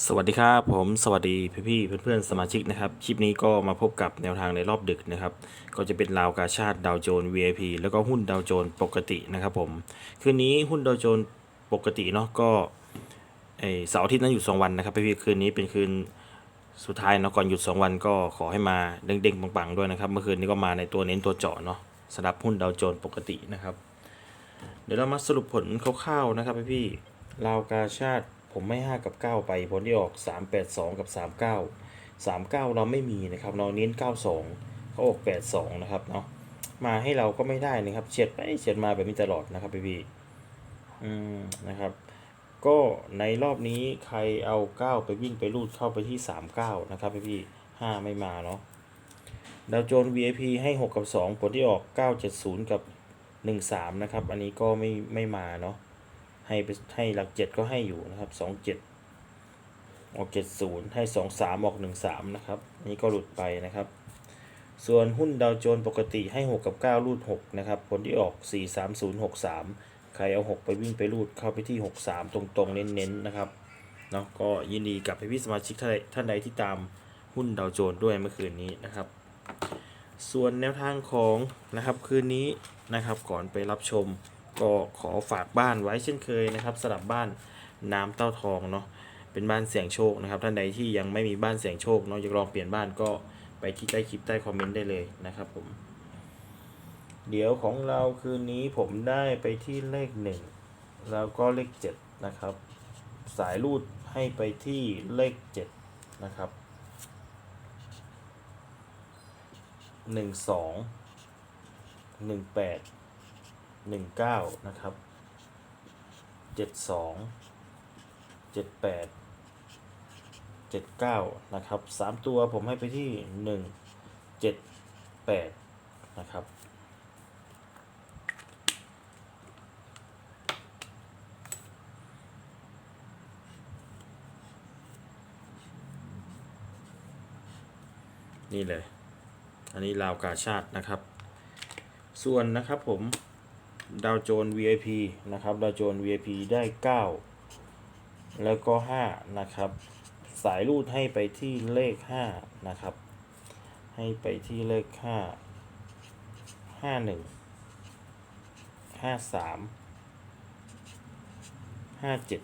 สวัสดีครับผมสวัสดีพี่พี่ๆเพื่อนๆสมาชิกนะครับคลิปนี้ก็มาพบกับแนวทางในรอบดึกนะครับก็จะเป็นราวกาชาติดาวโจน VIP แล้วก็หุ้นดาวโจนปกตินะครับผมคืนนี้หุ้นดาวโจนปกติเนาะก็เอ่อเสาร์อาทิตย์นั้นหยุด2วันนะครับพี่พี่ๆคืนนี้เป็นคืนสุดท้ายเนาะก่อนหยุด 2 วันก็ขอให้มาเด้งๆปังๆด้วยนะครับเมื่อคืนนี้ก็มาในตัวเน้นตัวเจาะเนาะสำหรับหุ้นดาวโจนปกตินะครับ เดี๋ยวเรามาสรุปผลคร่าวๆนะครับพี่พี่ๆราวกาชาติ ผมไม่5กับ 9 ไปผลที่ออก 382 กับ 39 39 เราไม่มีนะครับเราเน้น 92 เขาออก 82 นะครับเนาะมาให้เราก็ไม่ได้นะครับเฉียดไปเฉียดมาแบบนี้ตลอดนะครับพี่พี่อืมนะครับก็ในรอบนี้ใครเอา 9 ไปวิ่งไปรูดเข้าไปที่ 39 นะครับพี่พี่5ไม่มาเนาะดาวโจน VIP ให้ 6 กับ 2 ผลที่ออก 970 กับหนึ่งสามนะครับ อันนี้ก็ไม่ไม่มาเนาะ ให้ไปให้หลักเจ็ดก็ให้อยู่นะครับสองเจ็ดออกเจ็ดศูนย์ให้สองสามออกหนึ่งสามนะครับนี่ก็หลุดไปนะครับ ส่วนหุ้นดาวโจนส์ปกติให้หกกับเก้ารูดหกนะครับผลที่ออกสี่สามศูนย์หกสามใครเอาหกไปวิ่งไปรูดเข้าไปที่หกสามตรงๆ เน้นๆนะครับเนาะก็ยินดีกับพี่สมาชิกท่านใดท่านใดที่ตามหุ้นดาวโจนส์ด้วยเมื่อคืนนี้นะครับ ส่วนแนวทางของนะครับคืนนี้นะครับก่อนไปรับชม ก็ขอฝากบ้านไว้เช่นเคยนะครับสลับบ้านน้ำเต้าทองเนาะเป็นบ้านเสี่ยงโชคนะครับ ท่านใดที่ยังไม่มีบ้านเสี่ยงโชคเนาะอยากลองเปลี่ยนบ้านก็ไปที่ใต้คลิปใต้คอมเมนต์ได้เลยนะครับผม เดี๋ยวของเราคืนนี้ผมได้ไปที่เลขหนึ่งแล้วก็เลขเจ็ดนะครับ สายรูดให้ไปที่เลขเจ็ดนะครับหนึ่งสองหนึ่งแปด หนึ่งเก้านะครับเจ็ดสองเจ็ดแปดเจ็ดเก้านะครับสามตัวผมให้ไปที่หนึ่งเจ็ดแปดนะครับนี่เลย อันนี้ลาวกาชาตินะครับ ส่วนนะครับผม ดาวโจน VIP นะครับดาวโจน VIP ได้ 9 แล้วก็ 5 นะครับ สายรูดให้ไปที่เลข 5 นะครับ ให้ไปที่เลข 5 51 53 57 90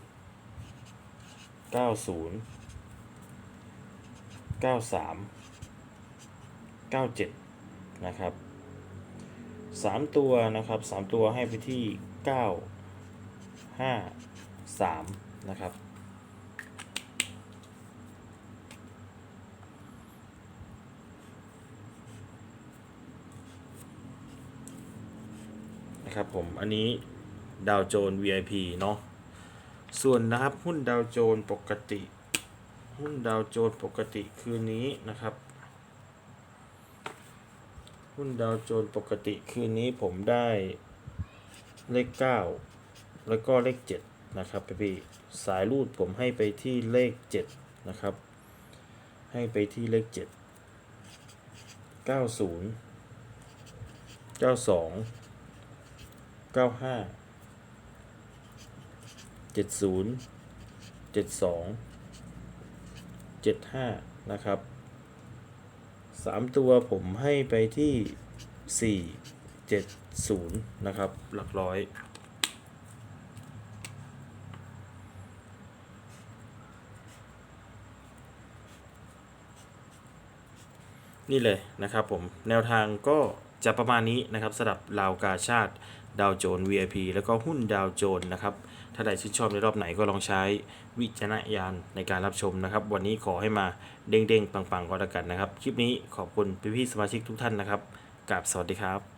93 97 นะครับ 3ตัวนะครับ3ตัวให้ไปที่9 5 3นะครับนะครับผมอันนี้ดาวโจน VIP เนาะส่วนนะครับหุ้นดาวโจนปกติ หุ้นดาวโจนปกติคืนนี้นะครับ หุ้นดาวโจนปกติคืนนี้ผมได้เลข 9 แล้วก็เลข 7 นะครับพี่ๆสายรูดผมให้ไปที่เลข 7 นะครับ ให้ไปที่เลข 7 90 92 95 70 72 75 นะครับ สามตัวผมให้ไปที่สี่เจ็ดศูนย์นะครับ หลักร้อย นี่เลยนะครับผมแนวทางก็จะประมาณนี้นะครับสำหรับลาวกาชาติ ดาวโจน VIP แล้วก็หุ้นดาวโจนนะครับ ถ้าใดชื่นชอบในรอบไหนก็ลองใช้วิจารณญาณในการรับชมนะครับ วันนี้ขอให้มาเด้งๆ ปังๆก็แล้วกันนะครับ คลิปนี้ขอบคุณพี่ๆสมาชิกทุกท่านนะครับกราบสวัสดีครับ